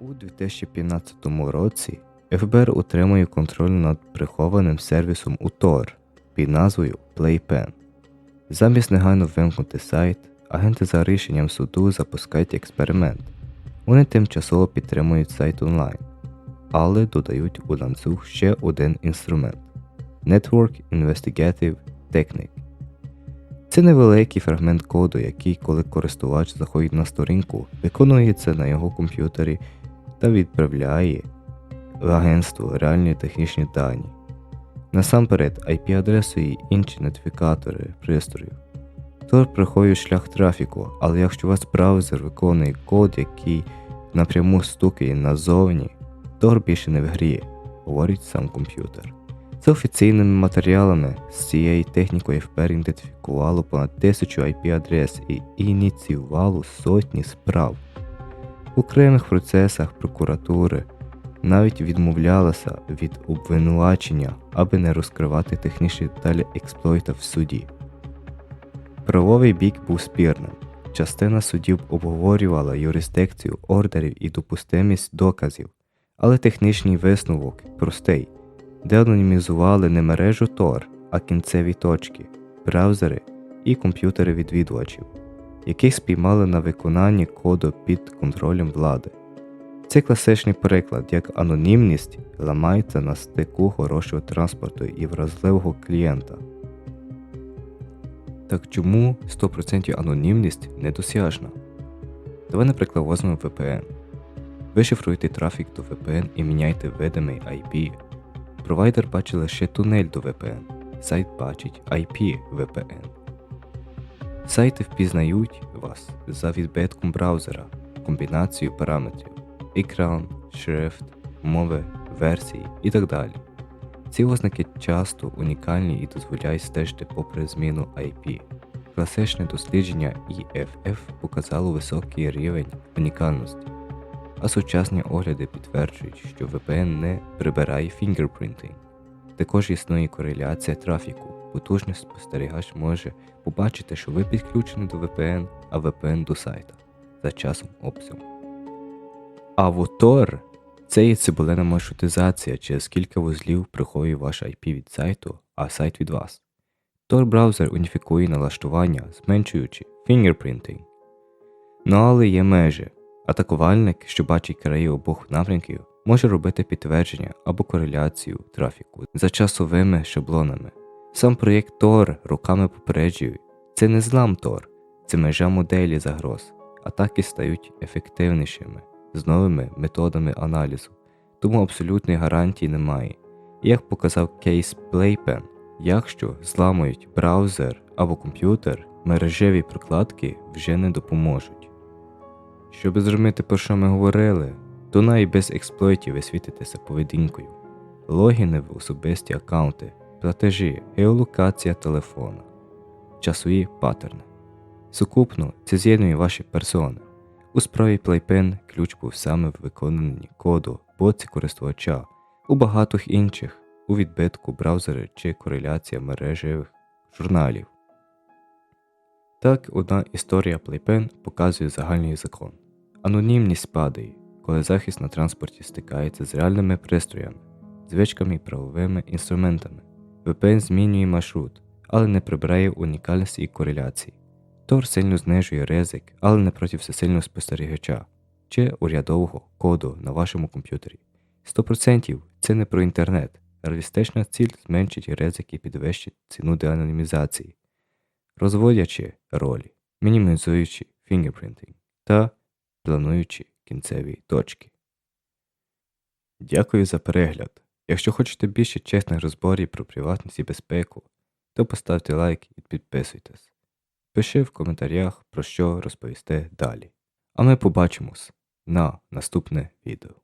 У 2015 році ФБР утримує контроль над прихованим сервісом у Tor під назвою PlayPen. Замість негайно вимкнути сайт, агенти за рішенням суду запускають експеримент. Вони тимчасово підтримують сайт онлайн, але додають у ланцюг ще один інструмент Network Investigative Technique. Це невеликий фрагмент коду, який, коли користувач заходить на сторінку, виконується на його комп'ютері та відправляє в агентство реальні технічні дані. Насамперед, IP-адресу і інші нотифікатори пристроїв. Tor приховує шлях трафіку, але якщо у вас браузер виконує код, який напряму стукає назовні, Tor більше не вигріє, говорить сам комп'ютер. За офіційними матеріалами з цією технікою ФБР ідентифікувало понад тисячу IP-адрес і ініціювало сотні справ. Окремих процесах прокуратури навіть відмовлялася від обвинувачення, аби не розкривати технічні деталі експлойта в суді. Правовий бік був спірним. Частина судів обговорювала юрисдикцію ордерів і допустимість доказів, але технічний висновок простий, де анонімізували не мережу Tor, а кінцеві точки, браузери і комп'ютери відвідувачів, яких спіймали на виконанні коду під контролем влади. Це класичний приклад, як анонімність ламається на стику хорошого транспорту і вразливого клієнта. Так чому 100% анонімність недосяжна? Давай, наприклад, візьмемо VPN. Ви шифруєте трафік до VPN і міняєте видимий IP. Провайдер бачить лише тунель до VPN, сайт бачить IP VPN. Сайти впізнають вас за відбитком браузера, комбінацією параметрів, екран, шрифт, мови, версії і так далі. Ці ознаки часто унікальні і дозволяють стежити попри зміну IP. Класичне дослідження EFF показало високий рівень унікальності, а сучасні огляди підтверджують, що VPN не прибирає фінгерпринтинг. Також існує кореляція трафіку. Потужний спостерігач може побачити, що ви підключені до VPN, а VPN до сайта за часом обсягу. А в Tor це є цибулина маршрутизація, через кілька вузлів приховує ваш IP від сайту, а сайт від вас. Tor браузер уніфікує налаштування, зменшуючи фінгерпринтинг. Ну але є межі. Атакувальник, що бачить краї обох напрямків, може робити підтвердження або кореляцію трафіку за часовими шаблонами. Сам проєкт Tor руками попереджує, це не злам Tor, це межа моделі загроз. Атаки стають ефективнішими з новими методами аналізу, тому абсолютної гарантії немає. Як показав кейс PlayPen, якщо зламують браузер або комп'ютер, мережеві прокладки вже не допоможуть. Щоб зрозуміти, про що ми говорили, то навіть без експлойтів ви світитеся поведінкою, логіни в особисті аккаунти, платежі, геолокація телефона, часові паттерни. Сукупно це з'єднує ваші персони. У справі PlayPen ключ був саме в виконанні коду боці користувача, у багатьох інших у відбитку браузери чи кореляція мережевих журналів. Так, одна історія PlayPen показує загальний закон. Анонімність падає, коли захист на транспорті стикається з реальними пристроями, звичками і правовими інструментами. VPN змінює маршрут, але не прибирає унікальності і кореляції. Tor сильно знижує ризик, але не проти всесильного спостерігача чи урядового коду на вашому комп'ютері. 100% це не про інтернет. Реалістична ціль зменшить ризик і підвищить ціну деанонімізації, розводячи ролі, мінімізуючи фінгерпринтинг та плануючи кінцеві точки. Дякую за перегляд. Якщо хочете більше чесних розборів про приватність і безпеку, то поставте лайк і підписуйтесь. Пиши в коментарях, про що розповісти далі. А ми побачимось на наступне відео.